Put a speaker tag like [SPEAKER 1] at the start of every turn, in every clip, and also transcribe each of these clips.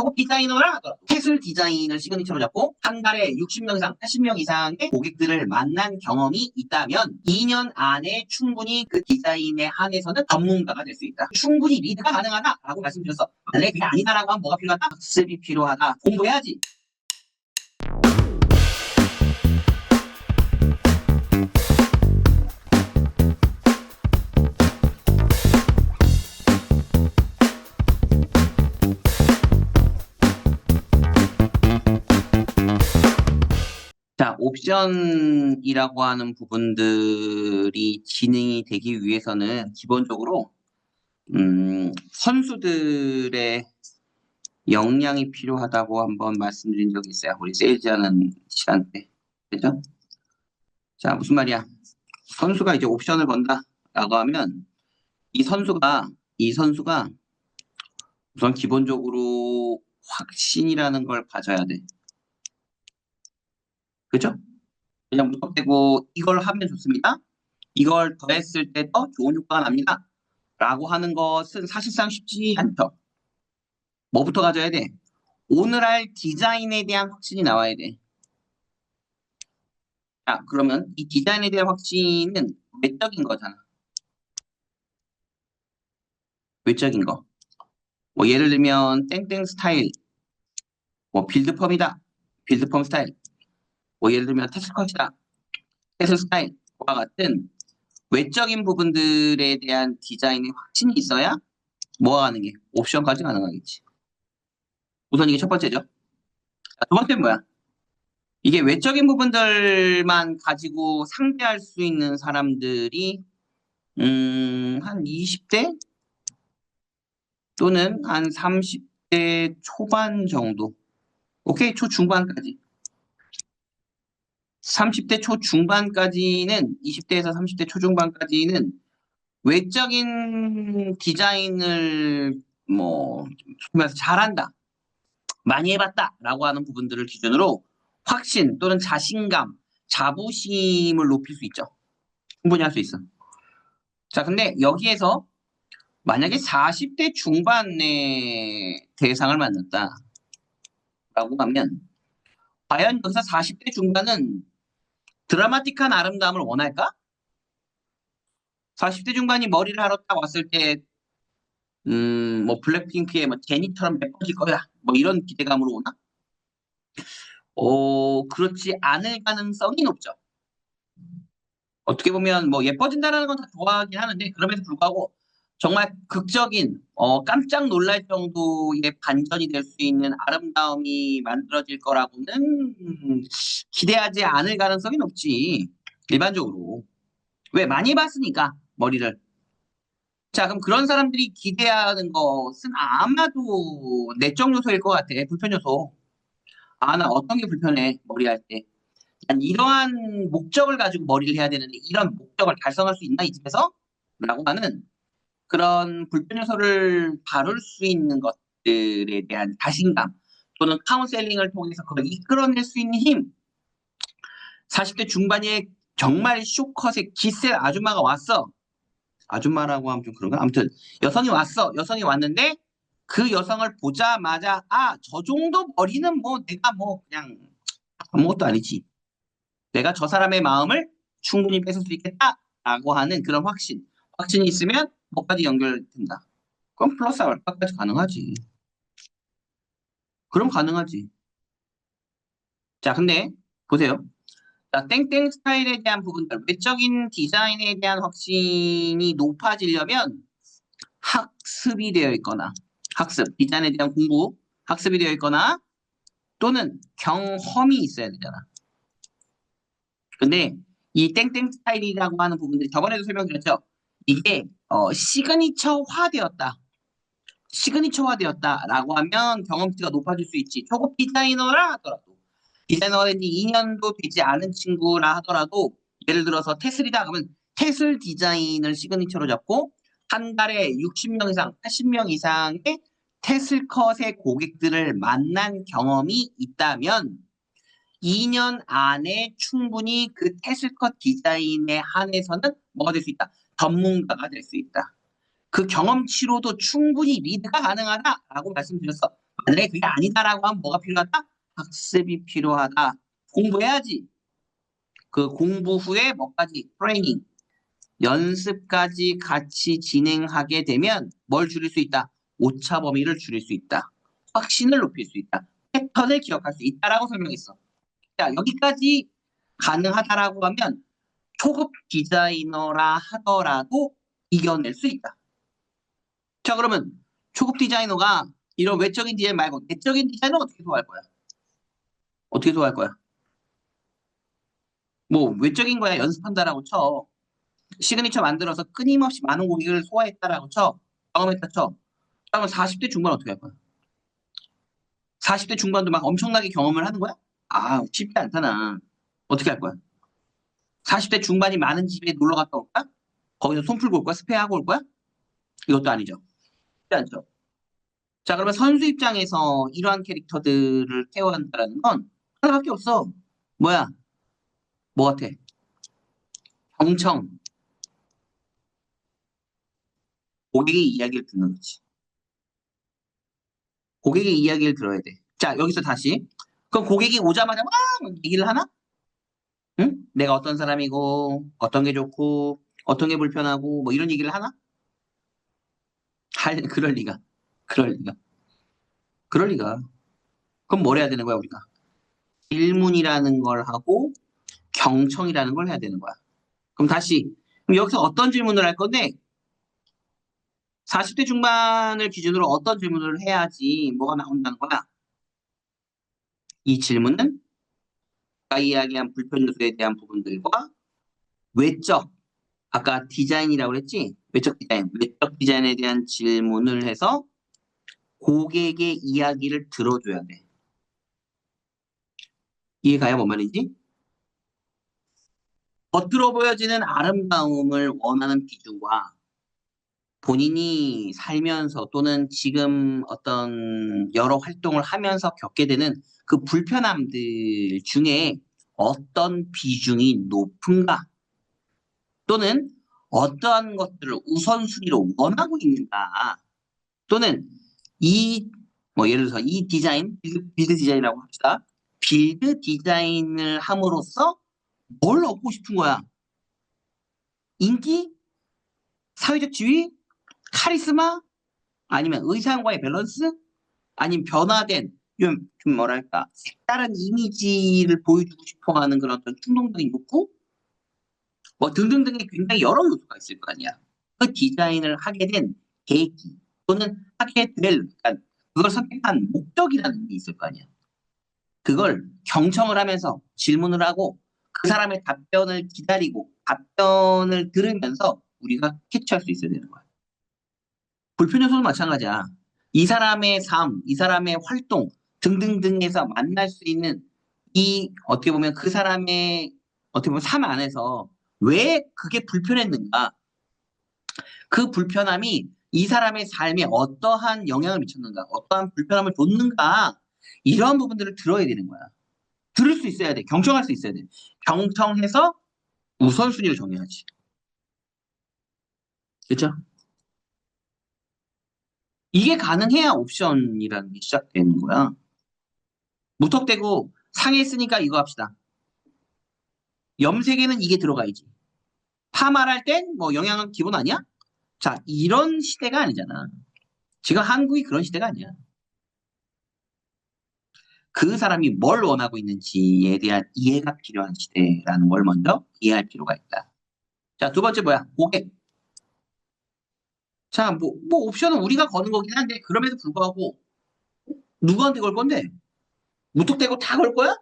[SPEAKER 1] 초급 디자이너라 하더라도 캐슬 디자인을 시그니처로 잡고 한 달에 60명 이상, 80명 이상의 고객들을 만난 경험이 있다면 2년 안에 충분히 그 디자인에 한해서는 전문가가 될 수 있다. 충분히 리드가 가능하다라고 말씀드렸어. 만약에 그게 아니다라고 하면 뭐가 필요하다? 학습이 필요하다. 공부해야지. 옵션이라고 하는 부분들이 진행이 되기 위해서는 기본적으로 음, 선수들의 역량이 필요하다고 한번 말씀드린 적이 있어요. 우리 세일즈하는 시간 때. 그죠? 자, 무슨 말이야? 선수가 이제 옵션을 건다 라고 하면 이 선수가 이 선수가 우선 기본적으로 확신이라는 걸 가져야 돼. 그죠? 그냥 무턱대고 이걸 하면 좋습니다. 이걸 더했을 때 더 좋은 효과가 납니다. 라고 하는 것은 사실상 쉽지 않죠. 뭐부터 가져야 돼? 오늘 할 디자인에 대한 확신이 나와야 돼. 자, 그러면 이 디자인에 대한 확신은 외적인 거잖아. 외적인 거. 뭐 예를 들면 땡땡 스타일, 뭐 빌드펌이다. 빌드펌 스타일. 뭐 예를 들면 테슬컷이다, 테슬 스타일과 같은 외적인 부분들에 대한 디자인의 확신이 있어야 뭐가 가능해? 옵션까지 가능하겠지. 우선 이게 첫 번째죠. 자, 두 번째는 뭐야? 이게 외적인 부분들만 가지고 상대할 수 있는 사람들이 음, 한 20대 또는 한 30대 초반 정도. 오케이, 초중반까지. 30대 초 중반까지는 20대에서 30대 초중반까지는 외적인 디자인을 뭐 소면서 잘한다, 많이 해봤다라고 하는 부분들을 기준으로 확신 또는 자신감, 자부심을 높일 수 있죠. 충분히 할 수 있어. 자, 근데 여기에서 만약에 40대 중반의 대상을 만났다라고 하면 과연 여기서 40대 중반은 드라마틱한 아름다움을 원할까? 40대 중반이 머리를 하러 딱 왔을 때, 음, 뭐, 블랙핑크의 뭐, 제니처럼 예뻐질 거야. 뭐, 이런 기대감으로 오나? 어, 그렇지 않을 가능성이 높죠. 어떻게 보면, 뭐, 예뻐진다는 건 다 좋아하긴 하는데, 그럼에도 불구하고, 정말 극적인, 어, 깜짝 놀랄 정도의 반전이 될 수 있는 아름다움이 만들어질 거라고는 음, 기대하지 않을 가능성이 높지. 일반적으로. 왜? 많이 봤으니까, 머리를. 자, 그럼 그런 사람들이 기대하는 것은 아마도 내적 요소일 것 같아. 불편 요소. 아, 나 어떤 게 불편해, 머리 할 때. 난 이러한 목적을 가지고 머리를 해야 되는데, 이런 목적을 달성할 수 있나, 이 집에서? 라고 하는 그런 불편 요소를 다룰 수 있는 것들에 대한 자신감 또는 카운셀링을 통해서 그걸 이끌어낼 수 있는 힘. 40대 중반에 정말 쇼컷의 기세 아줌마가 왔어. 아줌마라고 하면 좀 그런가? 아무튼 여성이 왔어. 여성이 왔는데 그 여성을 보자마자 아, 저 정도 머리는 뭐 내가 뭐 그냥 아무것도 아니지. 내가 저 사람의 마음을 충분히 뺏을 수 있겠다라고 하는 그런 확신. 확신이 있으면 뭐까지 연결된다. 그럼 플러스 알파까지 가능하지. 그럼 가능하지. 자, 근데 보세요. 자, 땡땡 스타일에 대한 부분들, 외적인 디자인에 대한 확신이 높아지려면 학습이 되어 있거나, 학습, 디자인에 대한 공부, 학습이 되어 있거나, 또는 경험이 있어야 되잖아. 근데 이 땡땡 스타일이라고 하는 부분들이 저번에도 설명드렸죠. 이게 어, 시그니처화되었다. 시그니처화되었다라고 하면 경험치가 높아질 수 있지. 초급 디자이너라 하더라도 디자이너가 된지 2년도 되지 않은 친구라 하더라도 예를 들어서 테슬이다 그러면 테슬 디자인을 시그니처로 잡고 한 달에 60명 이상, 80명 이상의 테슬컷의 고객들을 만난 경험이 있다면 2년 안에 충분히 그 테슬컷 디자인에 한해서는 뭐가 될 수 있다? 전문가가 될 수 있다. 그 경험치로도 충분히 리드가 가능하다라고 말씀드렸어. 만약에 그게 아니다라고 하면 뭐가 필요하다? 학습이 필요하다. 공부해야지. 그 공부 후에 뭐까지? 트레이닝. 연습까지 같이 진행하게 되면 뭘 줄일 수 있다? 오차 범위를 줄일 수 있다. 확신을 높일 수 있다. 패턴을 기억할 수 있다라고 설명했어. 자, 여기까지 가능하다라고 하면 초급 디자이너라 하더라도 이겨낼 수 있다. 자, 그러면 초급 디자이너가 이런 외적인 디자인 말고 내적인 디자인은 어떻게 소화할 거야? 어떻게 소화할 거야? 뭐 외적인 거야 연습한다라고 쳐. 시그니처 만들어서 끊임없이 많은 고객을 소화했다라고 쳐. 경험했다 쳐. 그러면 40대 중반 어떻게 할 거야? 40대 중반도 막 엄청나게 경험을 하는 거야? 아, 쉽지 않잖아. 어떻게 할 거야? 40대 중반이 많은 집에 놀러 갔다 올까? 거기서 손 풀고 올 거야? 스페하고 올 거야? 이것도 아니죠. 쉽지 않죠. 자, 그러면 선수 입장에서 이러한 캐릭터들을 케어 한다는 건 하나밖에 없어. 뭐야? 뭐 같아? 경청. 고객의 이야기를 듣는 거지. 고객의 이야기를 들어야 돼. 자, 여기서 다시. 그럼 고객이 오자마자 막 얘기를 하나? 응? 내가 어떤 사람이고, 어떤 게 좋고, 어떤 게 불편하고, 뭐 이런 얘기를 하나? 할, 그럴 리가. 그럴 리가. 그럴 리가. 그럼 뭘 해야 되는 거야, 우리가? 질문이라는 걸 하고, 경청이라는 걸 해야 되는 거야. 그럼 다시. 그럼 여기서 어떤 질문을 할 건데, 40대 중반을 기준으로 어떤 질문을 해야지 뭐가 나온다는 거야? 이 질문은 이야기한 불편 요소에 대한 부분들과 외적, 아까 디자인이라고 그랬지? 외적 디자인, 외적 디자인에 대한 질문을 해서 고객의 이야기를 들어줘야 돼. 이해가요? 뭔 말인지? 겉으로 보여지는 아름다움을 원하는 비중과 본인이 살면서 또는 지금 어떤 여러 활동을 하면서 겪게 되는 그 불편함들 중에 어떤 비중이 높은가? 또는 어떠한 것들을 우선순위로 원하고 있는가? 또는 이, 뭐 예를 들어서 이 디자인, 빌드, 빌드 디자인이라고 합시다. 빌드 디자인을 함으로써 뭘 얻고 싶은 거야? 인기? 사회적 지위? 카리스마? 아니면 의상과의 밸런스? 아니면 변화된 좀, 좀 뭐랄까 색다른 이미지를 보여주고 싶어 하는 그런 어떤 충동적인 욕구? 뭐 등등등의 굉장히 여러 요소가 있을 거 아니야. 그 디자인을 하게 된 계기 또는 하게 될 그러니까 그걸 선택한 목적이라는 게 있을 거 아니야. 그걸 경청을 하면서 질문을 하고 그 사람의 답변을 기다리고 답변을 들으면서 우리가 캐치할 수 있어야 되는 거야. 불편 요소도 마찬가지야. 이 사람의 삶, 이 사람의 활동 등등등에서 만날 수 있는 이 어떻게 보면 그 사람의 어떻게 보면 삶 안에서 왜 그게 불편했는가? 그 불편함이 이 사람의 삶에 어떠한 영향을 미쳤는가? 어떠한 불편함을 줬는가? 이러한 부분들을 들어야 되는 거야. 들을 수 있어야 돼. 경청할 수 있어야 돼. 경청해서 우선순위를 정해야지. 그렇죠? 이게 가능해야 옵션이라는 게 시작되는 거야. 무턱대고 상했으니까 이거 합시다. 염색에는 이게 들어가야지. 파마할 땐 뭐 영양은 기본 아니야? 자, 이런 시대가 아니잖아. 지금 한국이 그런 시대가 아니야. 그 사람이 뭘 원하고 있는지에 대한 이해가 필요한 시대라는 걸 먼저 이해할 필요가 있다. 자, 두 번째 뭐야? 고객. 자, 뭐, 뭐 옵션은 우리가 거는 거긴 한데 그럼에도 불구하고 누구한테 걸 건데? 무턱대고 다 걸 거야?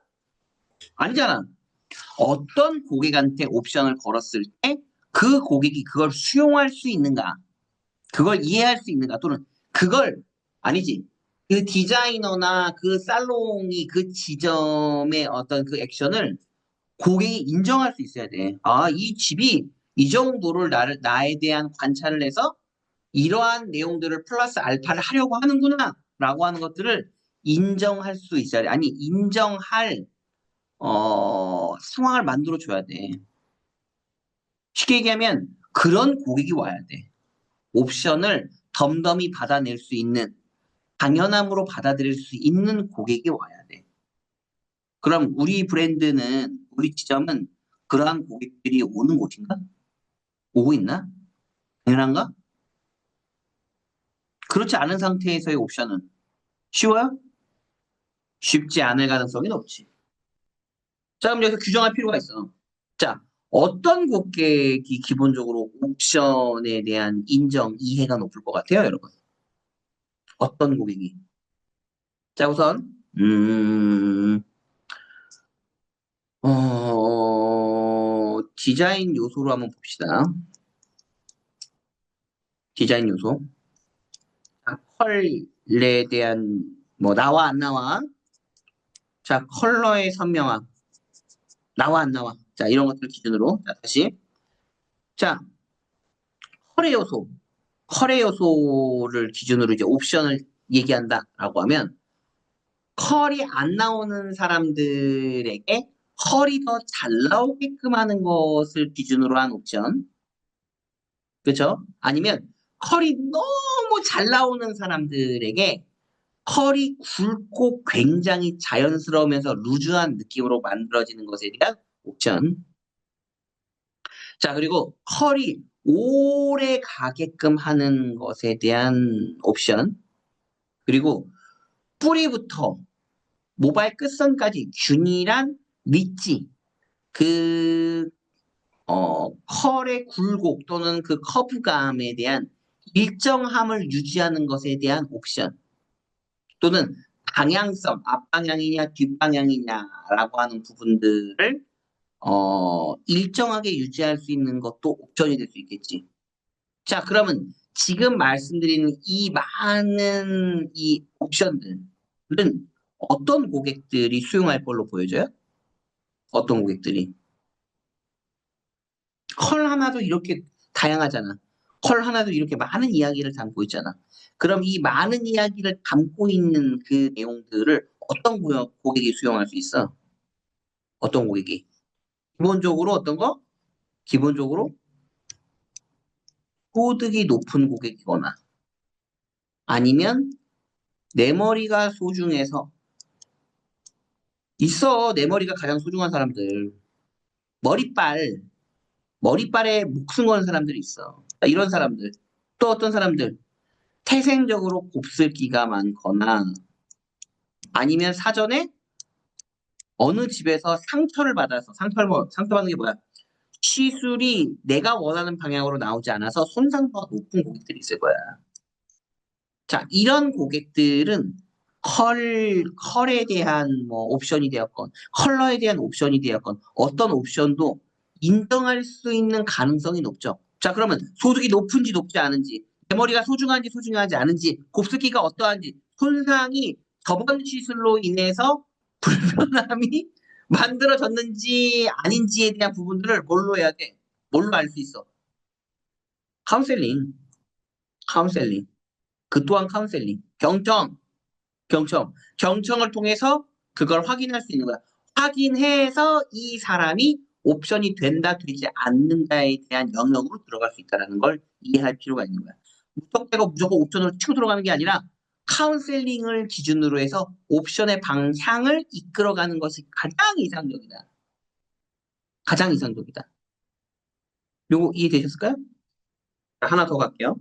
[SPEAKER 1] 아니잖아. 어떤 고객한테 옵션을 걸었을 때 그 고객이 그걸 수용할 수 있는가? 그걸 이해할 수 있는가? 또는 그걸 아니지. 그 디자이너나 그 살롱이 그 지점의 어떤 그 액션을 고객이 인정할 수 있어야 돼. 아, 이 집이 이 정도를 나를, 나에 대한 관찰을 해서 이러한 내용들을 플러스 알파를 하려고 하는구나. 라고 하는 것들을 인정할 수 있어야 돼. 아니, 인정할, 어, 상황을 만들어줘야 돼. 쉽게 얘기하면 그런 고객이 와야 돼. 옵션을 덤덤히 받아낼 수 있는 당연함으로 받아들일 수 있는 고객이 와야 돼. 그럼 우리 브랜드는, 우리 지점은 그러한 고객들이 오는 곳인가? 오고 있나? 당연한가? 그렇지 않은 상태에서의 옵션은 쉬워요? 쉽지 않을 가능성이 높지. 자, 그럼 여기서 규정할 필요가 있어. 자, 어떤 고객이 기본적으로 옵션에 대한 인정, 이해가 높을 것 같아요, 여러분? 어떤 고객이? 자, 우선, 음, 어, 디자인 요소로 한번 봅시다. 디자인 요소. 자, 컬에 대한, 뭐, 나와, 안 나와? 자, 컬러의 선명함. 나와, 안 나와? 자, 이런 것들 기준으로. 자, 다시. 자, 컬의 요소. 컬의 요소를 기준으로 이제 옵션을 얘기한다라고 하면, 컬이 안 나오는 사람들에게 컬이 더 잘 나오게끔 하는 것을 기준으로 한 옵션. 그렇죠? 아니면 컬이 너무 잘 나오는 사람들에게 컬이 굵고 굉장히 자연스러우면서 루즈한 느낌으로 만들어지는 것에 대한 옵션. 자, 그리고 컬이 오래 가게끔 하는 것에 대한 옵션. 그리고 뿌리부터 모발 끝선까지 균일한 릿지, 그, 어, 컬의 굴곡 또는 그 커브감에 대한 일정함을 유지하는 것에 대한 옵션. 또는 방향성, 앞방향이냐, 뒷방향이냐라고 하는 부분들을, 어, 일정하게 유지할 수 있는 것도 옵션이 될 수 있겠지. 자, 그러면 지금 말씀드리는 이 많은 이 옵션들은 어떤 고객들이 수용할 걸로 보여져요? 어떤 고객들이? 컬 하나도 이렇게 다양하잖아. 컬 하나도 이렇게 많은 이야기를 담고 있잖아. 그럼 이 많은 이야기를 담고 있는 그 내용들을 어떤 고- 고객이 수용할 수 있어? 어떤 고객이? 기본적으로 어떤 거? 기본적으로 소득이 높은 고객이거나 아니면 내 머리가 소중해서 있어. 내 머리가 가장 소중한 사람들. 머리빨, 머리빨에 목숨 거는 사람들이 있어. 이런 사람들. 또 어떤 사람들? 태생적으로 곱슬기가 많거나 아니면 사전에 어느 집에서 상처를 받아서 상처를 뭐 상처 받는 게 뭐야? 시술이 내가 원하는 방향으로 나오지 않아서 손상도가 높은 고객들이 있을 거야. 자, 이런 고객들은 컬, 컬에 대한 뭐 옵션이 되었건, 컬러에 대한 옵션이 되었건, 어떤 옵션도 인정할 수 있는 가능성이 높죠. 자, 그러면 소득이 높은지 높지 않은지, 내 머리가 소중한지 소중하지 않은지, 곱슬기가 어떠한지, 손상이 저번 시술로 인해서 불편함이 만들어졌는지 아닌지에 대한 부분들을 뭘로 해야 돼? 뭘로 알 수 있어? 카운셀링. 카운셀링. 그 또한 카운셀링. 경청. 경청. 경청을 통해서 그걸 확인할 수 있는 거야. 확인해서 이 사람이 옵션이 된다, 되지 않는다에 대한 영역으로 들어갈 수 있다는 걸 이해할 필요가 있는 거야. 무턱대고 무조건 옵션으로 치고 들어가는 게 아니라 카운셀링을 기준으로 해서 옵션의 방향을 이끌어가는 것이 가장 이상적이다. 가장 이상적이다. 요거 이해되셨을까요? 하나 더 갈게요.